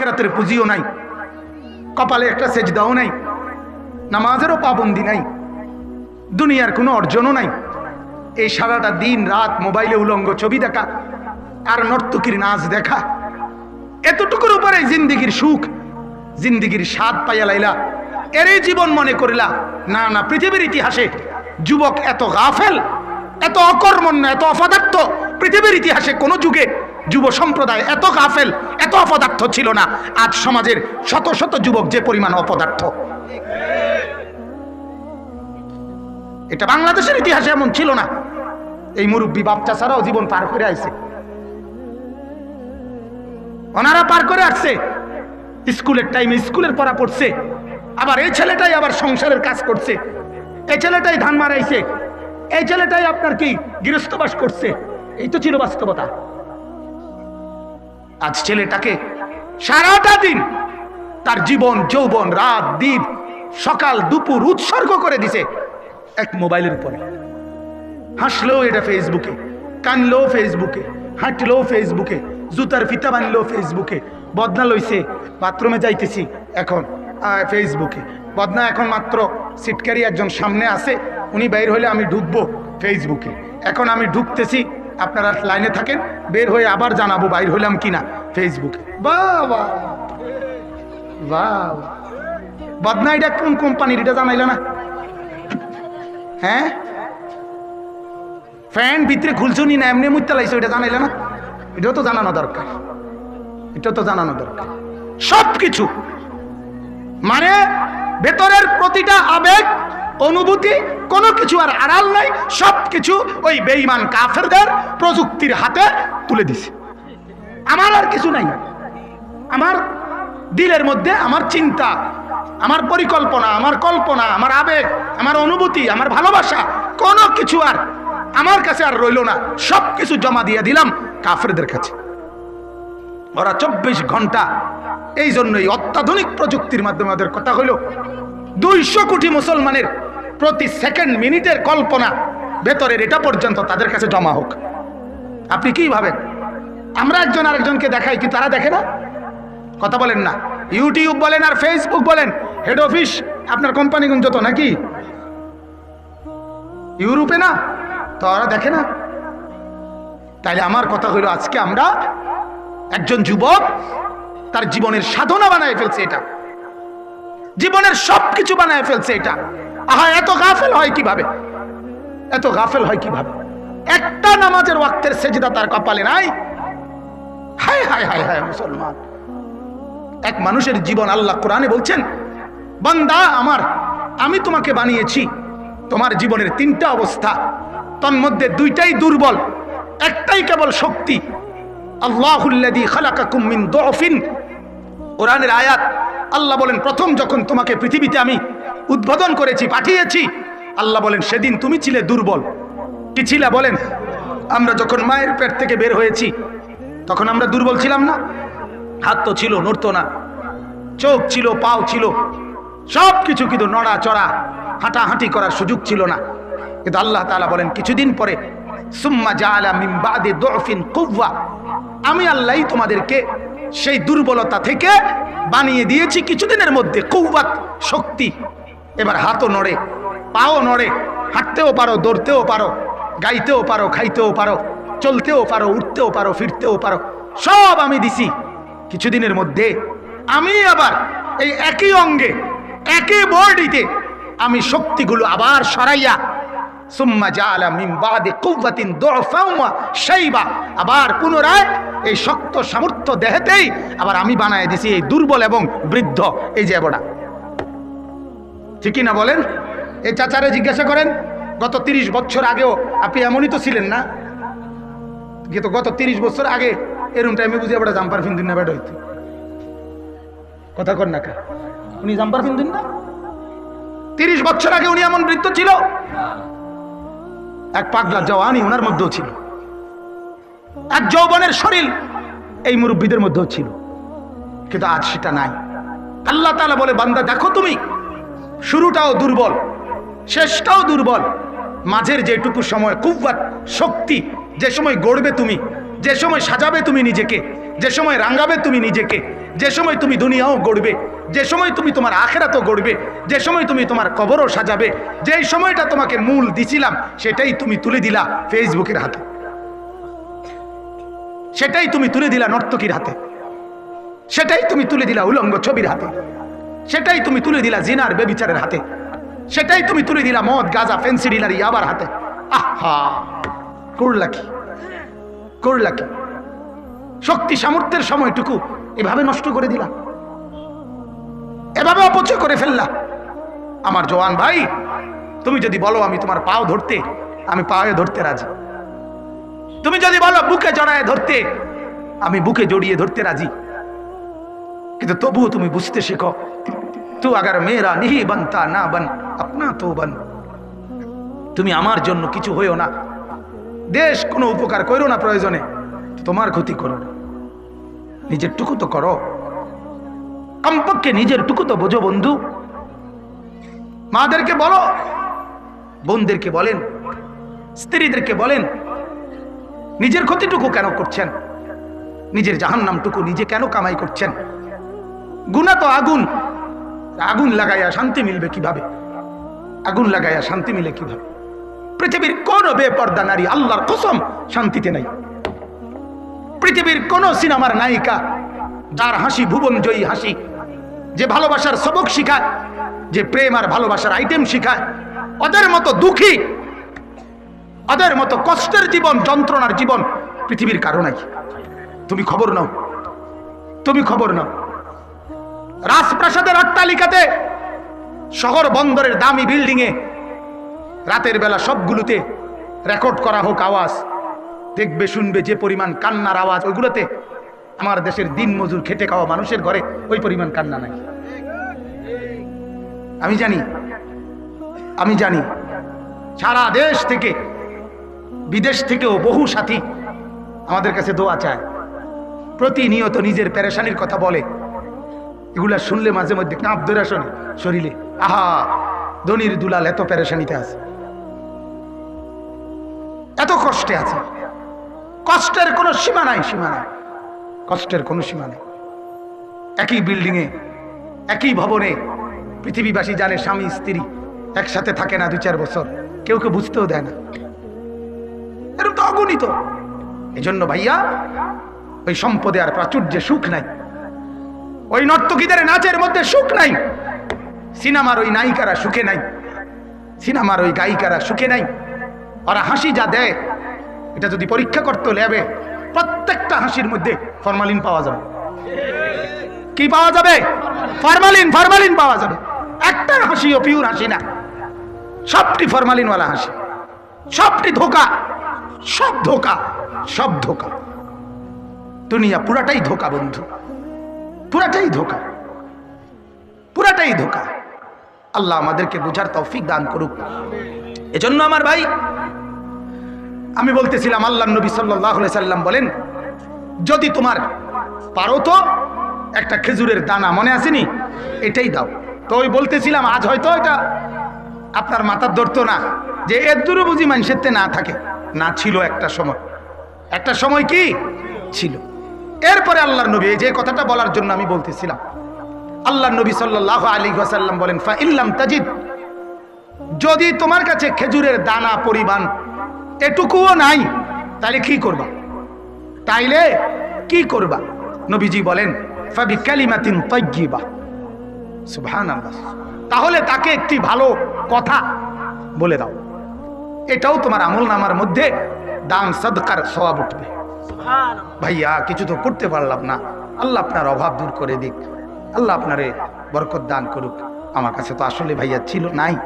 খেরাতের পুঁজিও নাই, কপালে একটা সেজদাও নাই, নামাজেরও পাবন্দি নাই, দুনিয়ার কোনো অর্জনও নাই। এই সারাটা দিন রাত মোবাইলে উলঙ্গ ছবি দেখা আর নর্তকীর নাচ দেখা। এতটুকুর উপরে জিন্দিগির সুখ, জিন্দিগির স্বাদ পাইয়া লাইলা, এরই জীবন মনে করিলা, না না, পৃথিবীর ইতিহাসে যুবক এত গাফেল, এত অকর্মণ্য, এত অপদার্থ, পৃথিবীর ইতিহাসে কোনো যুগে যুব সম্প্রদায় এত গাফেল, এত অপদার্থ ছিল না। আজ সমাজের শত শত যুবক যে পরিমাণ অপদার্থ। এটা বাংলাদেশের ইতিহাসে এমন ছিল না। এই মুরব্বী বাচ্চা ছাড়াও জীবন পার করে আইছে। ওনারা পার করে আসছে। স্কুলের টাইমে স্কুলের পড়া পড়ছে। আবার এই ছেলেটাই আবার সংসারের কাজ করছে। এই ছেলেটাই ধান মারাইছে। এই ছেলেটাই আপনার কি গৃহস্থবাস করছে? এই তো ছিল বাস্তবতা। আজ ছেলেটাকে সারাটা দিন তার জীবন, যৌবন, রাত দিন সকাল, দুপুর উৎসর্গ করে দিছে এক মোবাইলের উপরে। হাসলেও এটা ফেসবুকে কানলেও ফেসবুকে হাঁটলেও ফেসবুকে, জুতার ফিতা বানলেও ফেসবুকে, বদনা লইছে, বাথরুমে যাইতেছি এখন ফেসবুকে। বদনা এখন মাত্র সিটকারি একজন সামনে আছে, উনি বাইর হলে আমি ঢুকবো ফেসবুকে। এখন আমি ঢুকতেছি আপনারা লাইনে থাকেন, বের হয়ে আবার জানাব বাইর হইলাম কিনা ফেসবুকে বাবা! বাহ বদনা এটা কোন কোম্পানির এটা জানাইল না? হ্যাঁ? ফ্যান ভিতরে খুলছুনি না এমনি মুইতে লাইছো, এটা জানাইলে না? এটাও তো জানানো দরকার। এটাও তো জানানো দরকার। সব কিছু মানে ভেতরের প্রতিটা আবেগ অনুভূতি, কোনো কিছু আর আড়াল নাই, সব কিছু ওই বেঈমান কাফেরদের প্রযুক্তির হাতে তুলে দিছে। আমার আর কিছু নাই। আমার দিলের মধ্যে আমার চিন্তা, আমার পরিকল্পনা, আমার কল্পনা, আমার আবেগ, আমার অনুভূতি, আমার ভালোবাসা, কোনো কিছু আর আমার কাছে আর রইল না। সব কিছু জমা দিয়ে দিলাম কাফেরদের কাছে। ওরা চব্বিশ ঘণ্টা এই জন্যই অত্যাধুনিক প্রযুক্তির মাধ্যমে ওদের কথা হইল। দুইশো কোটি মুসলমানের প্রতি সেকেন্ড মিনিটের কল্পনা ভেতরের এটা পর্যন্ত তাদের কাছে জমা হোক। আপনি কি ভাবেন? আমরা একজন আরেকজনকে দেখাই কি তারা দেখে না? কথা বলেন না। ইউটিউব বলেন আর ফেসবুক বলেন হেড অফিস আপনার কোম্পানিগুন যত নাকি? ইউরোপে না? তো ওরা দেখে না? তাইলে আমার কথা হইল আজকে আমরা একজন যুবক, তার জীবনের সাধনা বানায় ফেলছে এটা। জীবনের সব কিছু বানায় ফেলছে এটা। আহা, এত গাফেল হয় কীভাবে? এত গাফেল হয় কীভাবে? একটা নামাজের ওয়াক্তের সেজিদা তার কপালে নাই? হায় হায় হায় হায়, মুসলমান। এক মানুষের জীবন আল্লাহ কোরআনে বলছেন, বান্দা আমার, আমি তোমাকে বানিয়েছি। তোমার জীবনের তিনটা অবস্থা, তন্মধ্যে দুইটাই দুর্বল, একটাই কেবল শক্তি। আল্লাহুল্লাদি খালাকাকুম মিন দুফিন কোরআনের আয়াত আল্লাহ বলেন, প্রথম যখন তোমাকে পৃথিবীতে আমি উদ্বোধন করেছি, পাঠিয়েছি, আল্লাহ বলেন, সেদিন তুমি ছিলে দুর্বল। কি ছিলে বলেন, আমরা যখন মায়ের পেট থেকে বের হয়েছি, তখন আমরা দুর্বল ছিলাম না। হাত তো ছিল, নড়তো না। চোখ ছিল, পাও ছিল। সব কিছু কিন্তু নড়া চড়া হাঁটাহাঁটি করার সুযোগ ছিল না। কিন্তু আল্লাহ তাআলা বলেন, কিছুদিন পরে, সুম্মা জাআলা মিন বাদি দুফিন কুওয়া। আমি আল্লাহই তোমাদেরকে সেই দুর্বলতা থেকে বানিয়ে দিয়েছি কিছুদিনের মধ্যে কৌবাত শক্তি। এবার হাতও নড়ে, পাও নড়ে, হাঁটতেও পারো, দৌড়তেও পারো, গাইতেও পারো, খাইতেও পারো, চলতেও পারো, উঠতেও পারো, ফিরতেও পারো, সব আমি দিছি। কিছুদিনের মধ্যে আমি আবার এই একই অঙ্গে, একই বডিতে আমি শক্তিগুলো আবার সরাইয়া আবার পুনরায় এই শক্ত সামর্থ্য দেহেতেই আবার আমি বানায় দিছি এই দুর্বল এবং বৃদ্ধ। এই যে এবড়া ঠিকই না বলেন? এই চাচারে জিজ্ঞাসা করেন, গত তিরিশ বছর আগেও আপনি এমনই তো ছিলেন না? কিন্তু গত তিরিশ বছর আগে এরকম টাইমে বুঝি আমরা জাম্পার ফিন্দিন না বেটা হইতে। কথা কর না কা। উনি জাম্পার ফিন্দিন না? তিরিশ বছর আগে উনি এমন বৃত্ত ছিল? এক পাগলা জওয়ানি ওনার মধ্যেও ছিল। এক যৌবনের শরীর এই মুরব্বীদের মধ্যেও ছিল। কিন্তু আজ সেটা নাই। আল্লাহ তাআলা বলে, বান্দা, দেখো তুমি, শুরুটাও দুর্বল, শেষটাও দুর্বল। মাঝের যেটুকু সময় কুব্বাত, শক্তি, যে সময় গড়বে তুমি, যে সময় সাজাবে তুমি নিজেকে, যে সময় রাঙ্গাবে তুমি নিজেকে, যে সময় তুমি দুনিয়াও গড়বে যে সময় তুমি তোমার আখেরাতও গড়বে, যে সময় তুমি তোমার কবরও সাজাবে, যেই সময়টা তোমাকে মূল দিছিলাম, সেটাই তুমি তুলে দিলা ফেসবুকের হাতে। সেটাই তুমি তুলে দিলা নর্তকীর হাতে। সেটাই তুমি তুলে দিলা উলঙ্গ ছবির হাতে। সেটাই তুমি তুলে দিলা জিনার বেবিচারের হাতে। সেটাই তুমি তুলে দিলা মদ, গাজা, ফেন্সি ডিলার ইয়াবার হাতে। আহা! করলা কি? করলা কি? শক্তি সামর্থ্যের সময়টুকু এভাবে নষ্ট করে দিলা? এভাবে অপচয় করে ফেললা। আমার জওয়ান ভাই, তুমি যদি বলো আমি তোমার পাও ধরতে, আমি পায়ে ধরতে রাজি। তুমি যদি বলো বুকে জড়ায় ধরতে, আমি বুকে জড়িয়ে ধরতে রাজি। কিন্তু তবুও তুমি বুঝতে শেখো, তু আগার মেয়েরা নিহি বানতা না বান, আপনা তো বান। তুমি আমার জন্য কিছু হইও না। দেশ কোনো উপকার করো না প্রয়োজনে, তোমার ক্ষতি করো না। নিজের টুকু তো করো। কমপক্ষে নিজের টুকু তো বোঝো, বন্ধু। মাদেরকে বলো, বোনদেরকে বলেন, স্ত্রীদেরকে বলেন, নিজের ক্ষতিটুকু কেন করছেন? নিজের জাহান্নামটুকু নিজে কেন কামাই করছেন? গুণা তো আগুন। আগুন লাগাইয়া শান্তি মিলবে কীভাবে? আগুন লাগাইয়া শান্তি মিলে কীভাবে? পৃথিবীর কোন বেপর্দা নারী আল্লাহর কসম শান্তিতে নাই। পৃথিবীর কোন সিনেমার নায়িকা, যার হাসি, ভুবন জয়ী হাসি যে ভালোবাসার সবক শিখায়, যে প্রেম আর ভালোবাসার আইটেম শিখায়, ওদের মতো দুঃখী, ওদের মতো কষ্টের জীবন, যন্ত্রণার জীবন পৃথিবীর কারণাই তুমি খবর নাও, তুমি খবর নাও। রাজপ্রাসাদের অট্টালিকাতে, শহর বন্দরের দামি বিল্ডিংয়ে রাতের বেলা সবগুলোতে রেকর্ড করা হোক আওয়াজ, দেখবে, শুনবে যে পরিমাণ কান্নার আওয়াজ ওইগুলোতে আমার দেশের দিন মজুর খেটে খাওয়া মানুষের ঘরে ওই পরিমাণ কান্না নাই। আমি জানি আমি জানি, সারা দেশ থেকে, বিদেশ থেকেও বহু সাথী আমাদের কাছে দোয়া চায়। প্রতিনিয়ত নিজের প্যারেশানির কথা বলে। এগুলা শুনলে মাঝে মধ্যে কাঁপ ধরে শোনে শরীরে। আহা, ধনির দুলাল এত প্যারেশানিতে আছে। এত কষ্টে আছে। কষ্টের কোনো সীমা নাই সীমা নাই। কষ্টের কোনো সীমা নেই। একই বিল্ডিংয়ে, একই ভবনে পৃথিবীবাসী জানে স্বামী, স্ত্রী একসাথে থাকে না দু চার বছর। কেউ কেউ বুঝতেও দেয় না। এরকম তো অগণিত। এই জন্য ভাইয়া, ওই সম্পদে আর প্রাচুর্যে সুখ নাই। ওই নর্তকীদের নাচের মধ্যে সুখ নাই। সিনেমার ওই নায়িকারা সুখে নাই। সিনেমার ওই গায়িকারা সুখে নাই। ওরা হাসি যা দেয়, এটা যদি পরীক্ষা করতো ল্যাবে প্রত্যেকটা হাসির মধ্যে ফরমালিন পাওয়া যাবে। কি পাওয়া যাবে? ফরমালিন ফরমালিন পাওয়া যাবে। একটা হাসিও পিওর হাসি না। সবটি ফরমালিনওয়ালা হাসি। সবটি ধোকা। সব ধোকা। সব ধোকা। দুনিয়া পুরাটাই ধোকা বন্ধু। পুরাটাই ধোকা। পুরাটাই ধোকা। আল্লাহ আমাদেরকে বোঝার তৌফিক দান করুক। এজন্য আমার ভাই আমি বলতেছিলাম, আল্লাহ নবী সাল্লাহ সাল্লাম বলেন, যদি তোমার পারো তো, একটা খেজুরের দানা, মনে আসেনি এটাই দাও। তো ওই বলতেছিলাম, আজ হয়তো এটা আপনার মাথার ধরতো না, যে এর দূরে বুঝি মানুষের না থাকে। না ছিল একটা সময়। একটা সময় কি? ছিল। এরপরে আল্লাহর নবী যে কথাটা বলার জন্য আমি বলতেছিলাম আল্লাহ নবী সাল্লাহ আলী ওয়াসাল্লাম বলেন, ফা ইল্লাম তাজিদ, যদি তোমার কাছে খেজুরের দানা পরিমাণ এটুকুও নাই। তাহলে কি করবা? তাইলে কি করবা? নবীজি বলেন ফাবি কালিমাতিন তৈগিবা সুবহানাল্লাহ। তাহলে তাকে একটি ভালো কথা বলে দাও। এটাও তোমার আমল নামার মধ্যে দান সদকার সবাব উঠবে। ভাইয়া কিছু তো করতে পারলাম না। আল্লাহ আপনার অভাব দূর করে দিক। আল্লাহ আপনারে বরকত দান করুক। আমার কাছে তো আসলে ভাইয়া ছিল নাই।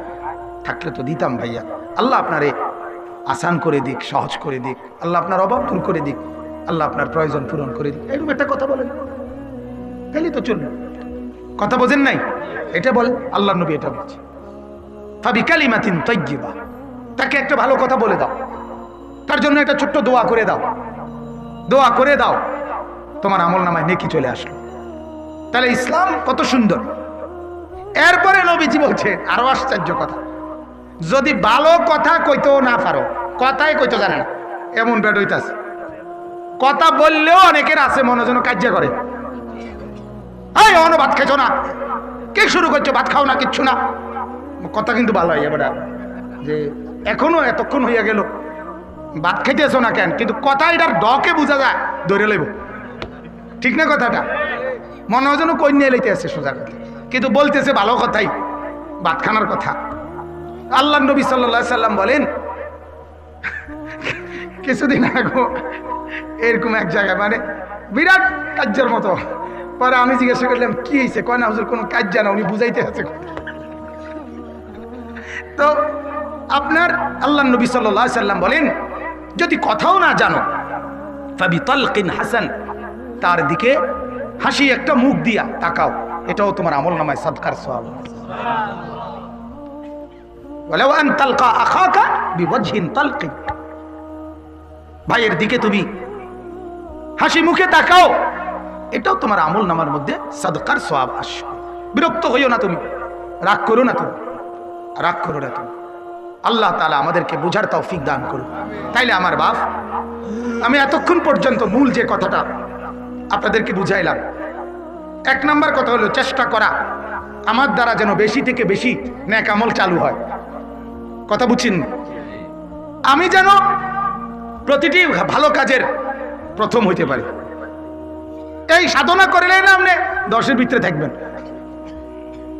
থাকলে তো দিতাম ভাইয়া। আল্লাহ আপনারে আসান করে দিক, সহজ করে দিক। আল্লাহ আপনার অভাব দূর করে দিক। আল্লাহ আপনার প্রয়োজন পূরণ করে দিক। এরকম একটা কথা বলেন। তাহলে তো চলবে। কথা বোঝেন নাই? এটা বলে আল্লাহ নবী এটা বলছে। ফাবি কালিমাতিন তৈগিবা তাকে একটা ভালো কথা বলে দাও। তার জন্য একটা ছোট্ট দোয়া করে দাও। দোয়া করে দাও। তোমার আমল নামায় নেকি চলে আসলো। তাহলে ইসলাম কত সুন্দর। এরপরে নবীজি বলছে আরও আশ্চর্য কথা। যদি ভালো কথা কইতেও না পারো কথাই কইতে জানে না। এমন বেড হইতাছে। কথা বললেও অনেকের আছে মনে যেন কার্য করে। এই অনো ভাত খেছো না। কে শুরু করছ? ভাত খাও না, কিচ্ছু না। কথা কিন্তু ভালো হয়, এবার। যে এখনও এতক্ষণ হইয়া গেল। ভাত খেতেছো না কেন? কিন্তু কথা এটার ডকে বোঝা যায়, ধরে লইব। ঠিক না কথাটা? মনে হয় যেন কন্যা লইতে আছে সোজা কথা। কিন্তু বলতেছে ভালো কথাই, ভাত খানার কথা। আল্লাহ নবী সাল্লা সাল্লাম বলেন কিছুদিন আগে এরকম এক জায়গায় মানে বিরাট কার্যের মতো। পরে আমি জিজ্ঞাসা করলাম, কি হয়েছে কয়, না হুজুর, কোনো কাজ জানা? উনি বুঝাইতে আছে। তো আপনার আল্লাহ নবী সাল্লাহ সাল্লাম বলেন, যদি কথাও না জানো ফাবি তলকিন হাসান, তার দিকে হাসি একটা মুখ দিয়া তাকাও। এটাও তোমার আমল নামায় সদকার সব বলেও আন তালকা আখাকা ভাইয়ের দিকে তুমি হাসি মুখে তাকাও। এটাও তোমার আমল নামার মধ্যে সদকার সব আস। বিরক্ত হইও না তুমি, রাগ করো না তুমি, রাগ করো না তুমি। আল্লাহ তালা আমাদেরকে বোঝার তৌফিক দান করুন তাইলে আমার বাপ, আমি এতক্ষণ পর্যন্ত মূল যে কথাটা আপনাদেরকে বুঝাইলাম, এক নাম্বার কথা হলো চেষ্টা করা, আমার দ্বারা যেন বেশি থেকে বেশি ন্যাক আমল চালু হয়। কথা বুঝছেন? আমি যেন প্রতিটি ভালো কাজের প্রথম হইতে পারি। এই সাধনা করলেই না আপনি দশের ভিতরে থাকবেন।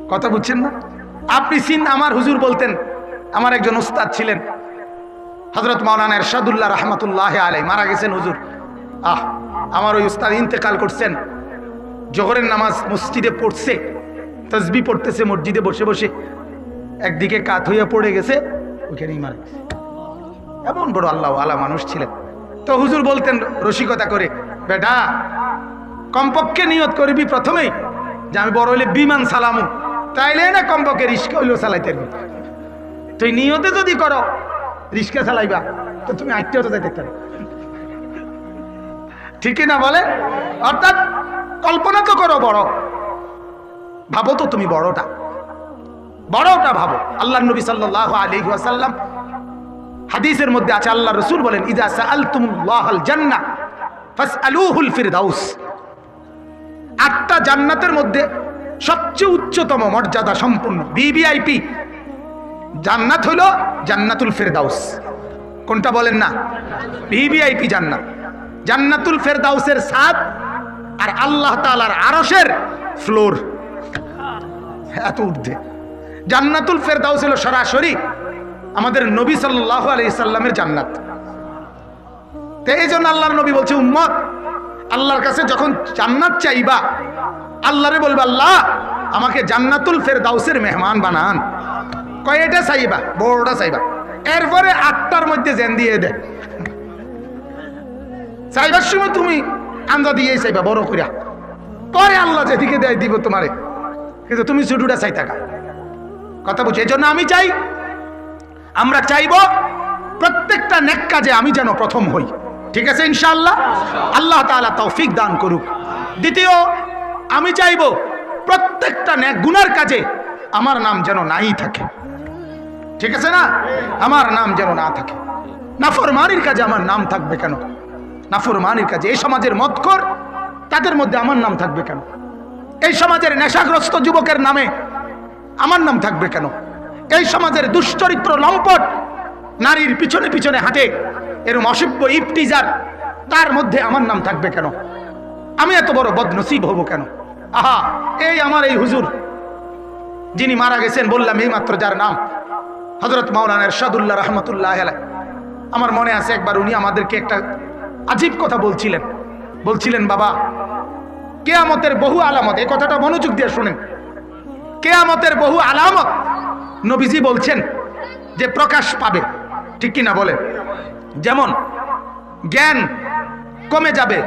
কথা বুঝছেন না? আপনি সিন আমার হুজুর বলতেন, আমার একজন উস্তাদ ছিলেন হজরত মাওলানা এরশাদুল্লাহ রহমতুল্লাহ আলাই মারা গেছেন হুজুর। আহ, আমার ওই উস্তাদ ইন্তেকাল করছেন। জোহরের নামাজ মসজিদে পড়ছে তসবি পড়তেছে, মসজিদে বসে বসে। একদিকে কাত হইয়া পড়ে গেছে, ওইখানেই মারা গেছে। এমন বড় আল্লাহ আলা মানুষ ছিলেন। তো হুজুর বলতেন রসিকতা করে, বেটা, কমপক্ষে নিয়ত করবি প্রথমেই যে আমি বড় হইলে বিমান সালামু, তাইলে না কমপক্ষে রিস্কা হইলেও চালাইতে তুই নিয়তে যদি করো, রিস্কা চালাইবা তো তুমি আটটেও তো যাইতে পারবে ঠিকই না বলে? অর্থাৎ কল্পনা তো করো বড়। ভাবো তো তুমি বড়টা। বড়টা ভাবো। আল্লাহ নবী সাল্লাহ আলী ওয়াসাল্লাম হাদিসের মধ্যে আছে, আল্লাহ রসুল বলেন ফিরদাউস। আটটা জান্নাতের মধ্যে সবচেয়ে উচ্চতম মর্যাদা সম্পূর্ণ বিবিআইপি জান্নাত হলো জান্নাতুল ফেরদাউস। কোনটা বলেন না? ভিভিআইপি জান্নাত। জান্নাতুল ফেরদাউসের সাদ আর আল্লাহ তাআলার আরশের ফ্লোর। এত ঊর্ধ্বে। জান্নাতুল ফেরদাউস হলো সরাসরি আমাদের নবী সাল্লাহ আলি সাল্লামের জান্নাত। তো এই জন্য আল্লাহর নবী বলছে, উম্মত, আল্লাহর কাছে যখন জান্নাত চাইবা, আল্লাহরে বলবে, আল্লাহ, আমাকে জান্নাতুল ফের ফেরদাউসের মেহমান বানান। কয়টা চাইবা? বড়টা চাইবা। এরপরে আটটার মধ্যে জেন দিয়ে দে। চাইবার সময় তুমি আন্দা দিয়ে চাইবা, বড় করিয়া পরে আল্লাহ যেদিকে দেয় দিব তোমারে। কিন্তু তুমি ছোটটা চাই থাকা কথা বুঝি এই জন্য আমি চাই আমরা চাইব প্রত্যেকটা নেক কাজে আমি যেন প্রথম হই। ঠিক আছে ইনশাআল্লাহ? আল্লাহ তাআলা তৌফিক দান করুক। দ্বিতীয়, আমি চাইব প্রত্যেকটা নেক গুনার কাজে আমার নাম যেন নাই থাকে। ঠিক আছে না? আমার নাম যেন না থাকে। নাফরমানির কাজে আমার নাম থাকবে কেন? নাফরমানির কাজে এই সমাজের মতকর তাদের মধ্যে আমার নাম থাকবে কেন? এই সমাজের নেশাগ্রস্ত যুবকের নামে আমার নাম থাকবে কেন? এই সমাজের দুশ্চরিত্র লম্পট, নারীর পিছনে পিছনে হাঁটে, এরম অসভ্য ইফটিজার তার মধ্যে আমার নাম থাকবে কেন? আমি এত বড় বদনসিব হব কেন? আহা, এই আমার এই হুজুর, যিনি মারা গেছেন বললাম এই মাত্র যার নাম হজরত মাওলানা এরশাদুল্লাহ রহমতুল্লাহ আমার মনে আছে একবার উনি আমাদেরকে একটা আজীব কথা বলছিলেন। বলছিলেন, বাবা, কেয়ামতের বহু আলামত, এই কথাটা মনোযোগ দিয়ে শুনেন। কেয়ামতের বহু আলামত নবীজি বলছেন যে প্রকাশ পাবে। ঠিক কিনা বলে? যেমন, জ্ঞান কমে যাবে,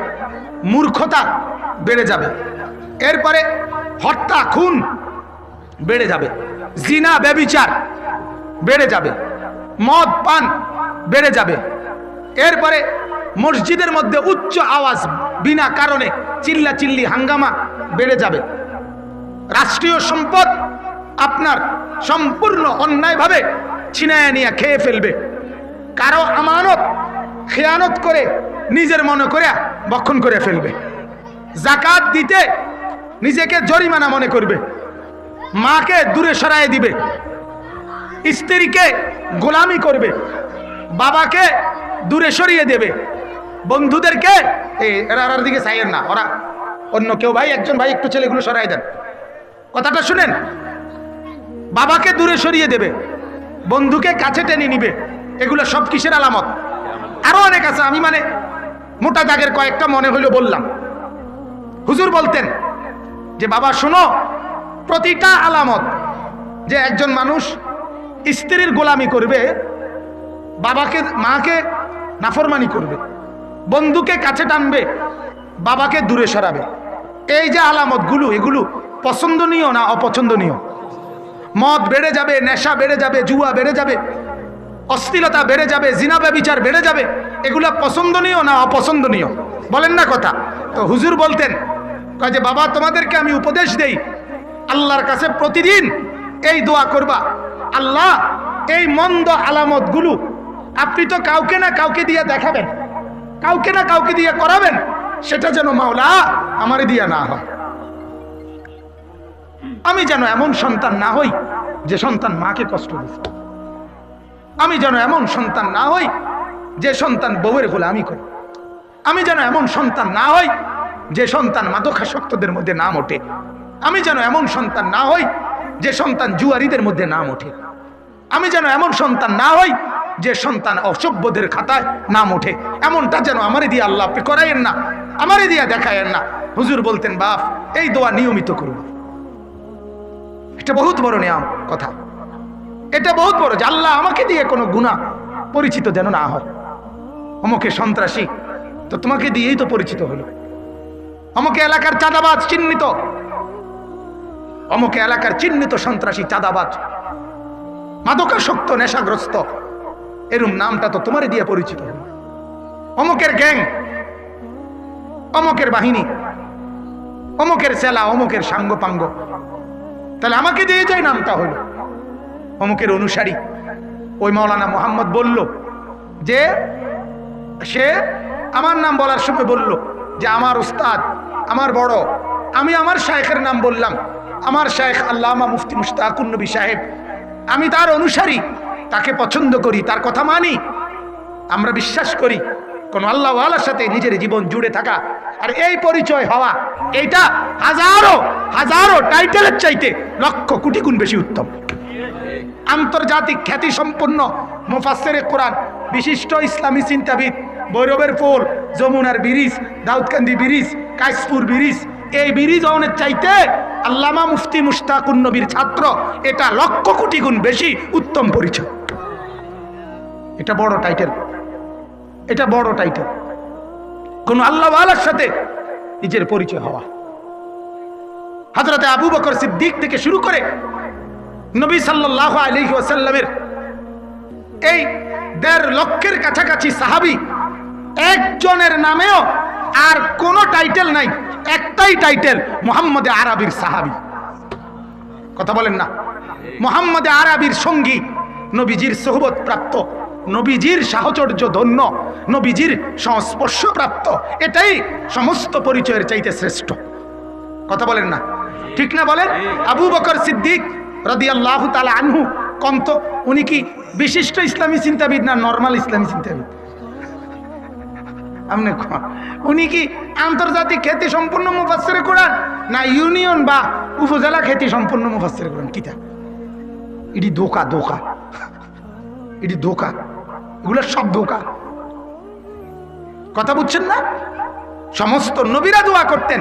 মূর্খতা বেড়ে যাবে। এরপরে হত্যা, খুন বেড়ে যাবে। জিনা, ব্যবিচার বেড়ে যাবে। মদ, পান বেড়ে যাবে। এরপরে মসজিদের মধ্যে উচ্চ আওয়াজ বিনা কারণে চিল্লা চিল্লি হাঙ্গামা বেড়ে যাবে। রাষ্ট্রীয় সম্পদ আপনার সম্পূর্ণ অন্যায়ভাবে ছিনায় নিয়ে খেয়ে ফেলবে। কারও আমানত, খেয়ানত করে নিজের মনে করে বক্ষণ করে ফেলবে। জাকাত দিতে নিজেকে জরিমানা মনে করবে। মাকে দূরে সরায় দিবে। স্ত্রীকে গোলামি করবে। বাবাকে দূরে সরিয়ে দেবে। বন্ধুদেরকে এরা দিকে চাইয়েন না, ওরা অন্য কেউ ভাই, একজন ভাই, একটু ছেলেগুলো সরাই দেন। কথাটা শুনেন? বাবাকে দূরে সরিয়ে দেবে, বন্ধুকে কাছে টেনে নিবে, এগুলো সব কিসের আলামত? আরও অনেক আছে, আমি মানে মোটা দাগের কয়েকটা মনে হইল বললাম। হুজুর বলতেন যে, বাবা, শোনো, প্রতিটা আলামত যে একজন মানুষ স্ত্রীর গোলামি করবে, বাবাকে, মাকে নাফরমানি করবে, বন্ধুকে কাছে টানবে, বাবাকে দূরে সরাবে। এই যে আলামতগুলো, এগুলো পছন্দনীয় না অপছন্দনীয়? মদ বেড়ে যাবে, নেশা বেড়ে যাবে, জুয়া বেড়ে যাবে অস্থিরতা বেড়ে যাবে জিনাবে বিচার বেড়ে যাবে, এগুলো পছন্দনীয় না অপছন্দনীয়? বলেন না কথা। তো হুজুর বলতেন, কয় যে, বাবা, তোমাদেরকে আমি উপদেশ দেই, আল্লাহর কাছে প্রতিদিন এই দোয়া করবা। আল্লাহ, এই মন্দ আলামতগুলো আপনি তো কাউকে না কাউকে দিয়ে দেখাবেন, কাউকে না কাউকে দিয়ে করাবেন, সেটা যেন মাওলা আমারে দিয়া না হয়। আমি যেন এমন সন্তান না হই যে সন্তান মাকে কষ্ট দিচ্ছে আমি যেন এমন সন্তান না হই যে সন্তান বউয়ের গোলামি করে। আমি যেন এমন সন্তান না হই যে সন্তান মাদকাসক্তদের মধ্যে নাম ওঠে। আমি যেন এমন সন্তান না হই যে সন্তান জুয়ারিদের মধ্যে নাম ওঠে। আমি যেন এমন সন্তান না হই যে সন্তান অসভ্যদের খাতায় নাম ওঠে। এমনটা যেন আমারে দিয়ে আল্লাহ আপনি করাইয়েন না, আমারে দিয়া দেখায়েন না। হুজুর বলতেন, বাপ, এই দোয়া নিয়মিত করুন। এটা বহুত বড় নিয়ম কথা। এটা বহুত বড় যে আল্লাহ আমাকে দিয়ে কোনো গুণা পরিচিত যেন না হয়। অমুকে সন্ত্রাসী, তো তোমাকে দিয়েই তো পরিচিত হলো। অমুকে এলাকার চাঁদাবাজ চিহ্নিত। অমুকে এলাকার চিহ্নিত সন্ত্রাসী চাঁদাবাজ। মাদকাসক্ত, নেশাগ্রস্ত এরম নামটা তো তোমারই দিয়ে পরিচিত অমুকের গ্যাং, অমুকের বাহিনী, অমুকের সেলা, অমুকের সাঙ্গ পাঙ্গ তাহলে আমাকে দিয়ে যায় নামটা হলো। অমুকের অনুসারী। ওই মৌলানা মোহাম্মদ বলল যে, সে আমার নাম বলার সময় বলল যে, আমার উস্তাদ, আমার বড়, আমি আমার শায়েখের নাম বললাম। আমার শায়েখ আল্লামা মুফতি মুস্তাকুর নবী সাহেব। আমি তার অনুসারী, তাকে পছন্দ করি, তার কথা মানি। আমরা বিশ্বাস করি কোন আল্লাহওয়ালার সাথে নিজের জীবন জুড়ে থাকা। আর এই পরিচয় হওয়া, এইটা হাজারো হাজারো টাইটেলের চাইতে লক্ষ কোটি গুণ বেশি উত্তম। আন্তর্জাতিক খ্যাতি সম্পন্ন মুফাসেরে কোরআন, বিশিষ্ট ইসলামী চিন্তাবিদ বৈরবের পোল যমুনার bridge, Daudkandi bridge Kashpur bridge, এই ব্রিজ অনেক চাইতে আল্লামা মুফতি মুস্তাকুন নবীর ছাত্র, এটা লক্ষ কোটি গুণ বেশি উত্তম পরিচয়। এটা বড় টাইটেল। এটা বড় টাইটেল কোন আল্লাহ আল্লাহওয়ালার সাথে নিজের পরিচয় হওয়া। হজরতে আবু বকর সিদ্দিক থেকে শুরু করে নবী সাল্লাহ আলহি ওয়াসাল্লামের এই দেড় লক্ষের কাছাকাছি সাহাবি একজনের নামেও আর কোনো টাইটেল নাই, একটাই টাইটেল মোহাম্মদ আরবির সাহাবি। কথা বলেন না। মোহাম্মদ আরবির সঙ্গী নবীজির সোহবত প্রাপ্ত। নবীজির সাহচর্য ধন্য, নবীজির সংস্পর্শ প্রাপ্ত এটাই সমস্ত পরিচয়ের চাইতে শ্রেষ্ঠ। কথা বলেন না। ঠিক না বলেন? আবু বকর সিদ্দিক রদি আল্লাহ তালা আনহু কন্ত, উনি কি বিশিষ্ট ইসলামী চিন্তাবিদ না নর্মাল ইসলামী চিন্তাবিদ? আপনি? উনি কি আন্তর্জাতিক খ্যাতি সম্পূর্ণ মুফাসের কোরআন না ইউনিয়ন বা উপজেলা খ্যাতি সম্পূর্ণ মুফাসের কোরআন? কিতা? এটি দোকা দোকা এটি দোকা এগুলো সব দোকা কথা বুঝছেন না? সমস্ত নবীরা দোয়া করতেন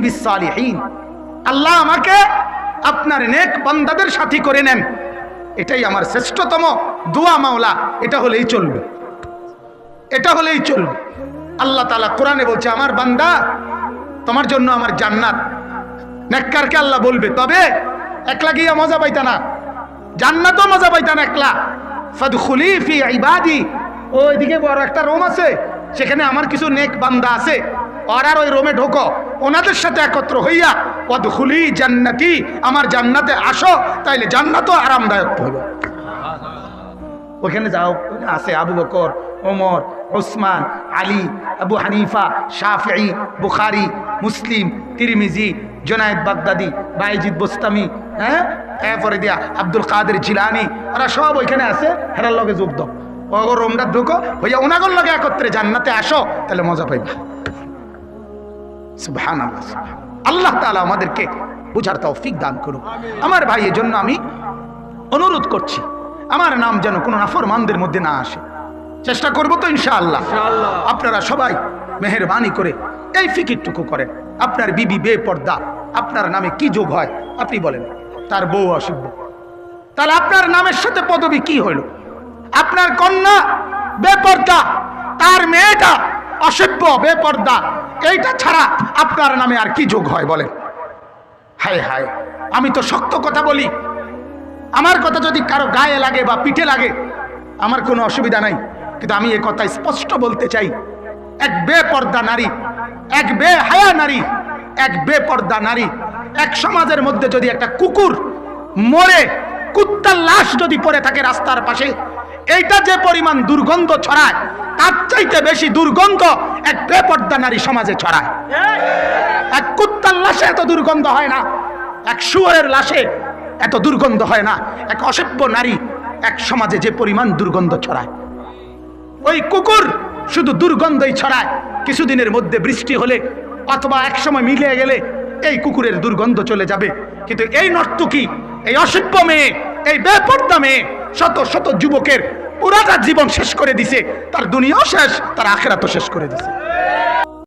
বিসালিহীন আল্লাহ আমাকে আপনার নেক বান্দাদের সাথী করে নেন। এটাই আমার শ্রেষ্ঠতম দোয়া মাওলা, এটা হলেই চলবে। এটা হলেই চলবে। আল্লাহ তালা কোরআনে বলছে, আমার বান্দা, তোমার জন্য আমার জান্নাত। নেককারকে আল্লাহ বলবে, তবে একলা গিয়া মজা পাইতা না। জান্নাতও মজা পাইতা না একলা। ফি ইবাদি। ওইদিকে বড় একটা রুম আছে, সেখানে আমার কিছু নেক বান্দা আছে। ওরা ওই রোমে ঢোকো। ওনাদের সাথে একত্র হইয়া ওয়াদখুলি জান্নাতি, আমার জান্নাতে আসো, তাইলে জান্নাতও আরামদায়ক হইব। ওখানে যাও আছে আবু বকর, ওমর, ওসমান, আলী, আবু হানিফা শাফি বুখারি, মুসলিম, তিরমিজি জোনায়েদ বাগদাদি বাইজিদ বোস্তামি হ্যাঁ? এরপরে দিয়া আব্দুল কাদের জিলানি ওরা সব ওইখানে আছে হেরার লগে যোগ দাও। ওগো রোমটা ঢুকো হইয়া উনাগর লগে একত্রে জান্নাতে আসো তাহলে মজা পাইবা। সুবহান আল্লাহ তাআলা আমাদেরকে বুঝার তৌফিক দান করুন আমার ভাই এজন্য আমি অনুরোধ করছি আমার নাম যেন কোনো নাফরমানদের মধ্যে না আসে। চেষ্টা করব তো ইনশাআল্লাহ। আপনারা সবাই মেহরবানি করে এই ফিকিরটুকু করেন। আপনার বিবি বেপর্দা আপনার নামে কি যোগ হয়? আপনি বলেন। তার বউ অসভ্য তাহলে আপনার নামের সাথে পদবি কি হইল? আপনার কন্যা বেপর্দা, তার মেয়েটা অসভ্য, বেপর্দা, এইটা ছাড়া আপনার নামে আর কি যোগ হয় বলেন? হায় হায়, আমি তো শক্ত কথা বলি। আমার কথা যদি কারও গায়ে লাগে বা পিঠে লাগে, আমার কোনো অসুবিধা নাই। কিন্তু আমি এ কথা স্পষ্ট বলতে চাই। এক বেপর্দা নারী, এক বে হায়া নারী এক বেপর্দা নারী, এক সমাজের মধ্যে যদি একটা কুকুর মরে, কুত্তার লাশ যদি পড়ে থাকে রাস্তার পাশে, এইটা যে পরিমাণ দুর্গন্ধ ছড়ায়, তার চাইতে বেশি দুর্গন্ধ এক বেপর্দা নারী সমাজে ছড়ায়। এক কুত্তার লাশে এত দুর্গন্ধ হয় না, এক শুয়োরের লাশে এত দুর্গন্ধ হয় না, এক অসভ্য নারী এক সমাজে যে পরিমাণ দুর্গন্ধ ছড়ায়। ওই কুকুর শুধু দুর্গন্ধই ছড়ায়, কিছুদিনের মধ্যে বৃষ্টি হলে অথবা এক সময় মিলিয়ে গেলে এই কুকুরের দুর্গন্ধ চলে যাবে। কিন্তু এই নর্তুকি, এই অসভ্য মেয়ে, এই বেপর্দা মেয়ে শত শত যুবকের পুরাটা জীবন শেষ করে দিছে। তার দুনিয়াও শেষ, তার আখেরাতও শেষ করে দিছে।